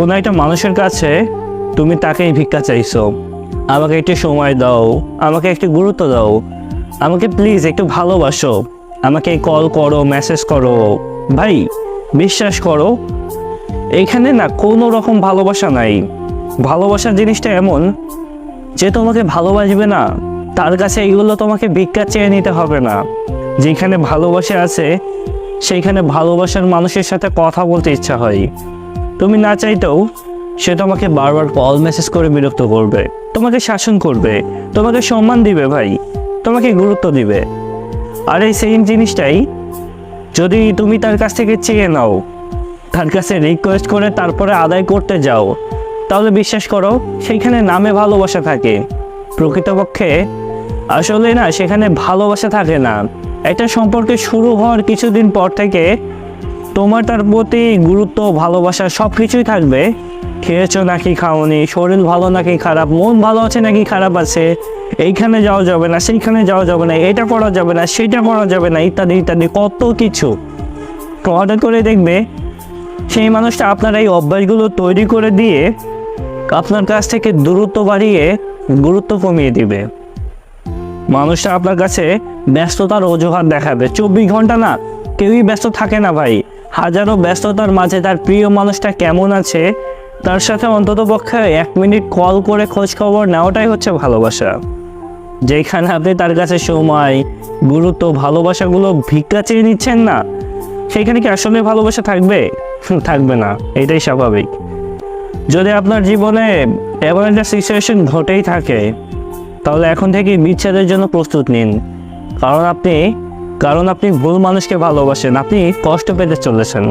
কোনো একটা মানুষের কাছে তুমি তাকেই ভিক্ষা চাইছো। আমাকে একটু সময় দাও, আমাকে একটু গুরুত্ব দাও, আমাকে প্লিজ একটু ভালোবাসো, আমাকে কল করো মেসেজ করো। ভাই, বিশ্বাস করো এইখানে না কোনো রকম ভালোবাসা নাই। ভালোবাসার জিনিসটা এমন যে তোমাকে ভালোবাসবে না, তার কাছে এইগুলো তোমাকে ভিক্ষা চেয়ে নিতে হবে না। যেখানে ভালোবাসা আছে সেইখানে ভালোবাসার মানুষের সাথে কথা বলতে ইচ্ছা হয়। তুমি না চাইতেও সে তোমাকে বারবার কল মেসেজ করে বিরক্ত করবে। তোমাকে শাসন করবে। তোমাকে সম্মান দিবে ভাই। তোমাকে গুরুত্ব দিবে। আর এই সেম জিনিসটাই যদি তুমি তার কাছ থেকে চেয়ে নাও, তার কাছে রিকোয়েস্ট করে তারপরে আদায় করতে যাও, তাহলে বিশ্বাস করো সেইখানে নামে ভালোবাসা থাকে। প্রকৃতপক্ষে আসলে না সেখানে ভালোবাসা থাকে না। একটা সম্পর্কে শুরু হওয়ার কিছুদিন পর থেকে তোমার তার প্রতি গুরুত্ব, ভালোবাসা সব কিছুই থাকবে। খেয়েছো নাকি খাওনি? শরীর ভালো নাকি খারাপ? মন ভালো আছে নাকি খারাপ আছে? এইখানে যাওয়া যাবে না, সেইখানে যাওয়া যাবে না, এটা করা যাবে না, সেটা করা যাবে না, ইত্যাদি ইত্যাদি, কত কিছু। তো হঠাৎ করে দেখবে, সেই মানুষটা আপনার এই অভ্যাসগুলো তৈরি করে দিয়ে আপনার কাছ থেকে দূরত্ব বাড়িয়ে গুরুত্ব কমিয়ে দিবে। মানুষটা আপনার কাছে ব্যস্ততার অজুহাত দেখাবে। চব্বিশ ঘণ্টা না, কেউই ব্যস্ত থাকে না ভাই। হাজারো ব্যস্ততার মাঝে তার প্রিয় মানুষটা কেমন আছে, তার সাথে অন্তত পক্ষে এক মিনিট কল করে খোঁজ খবর নেওয়াটাই হচ্ছে ভালোবাসা। যেখানে আপনি তার কাছে সময়, গুরুত্ব, ভালোবাসাগুলো ভিক্ষা চেয়ে নিচ্ছেন না সেইখানে কি আসলে ভালোবাসা থাকবে? থাকবে না, এটাই স্বাভাবিক। যদি আপনার জীবনে এমন একটা সিচুয়েশন ঘটেই থাকে, তাহলে এখন থেকে বিচ্ছেদের জন্য প্রস্তুত নিন। কারণ আপনি কারণ আপনি ভুল মানুষকে ভালোবাসেন আপনি কষ্ট পেতে চলেছেন।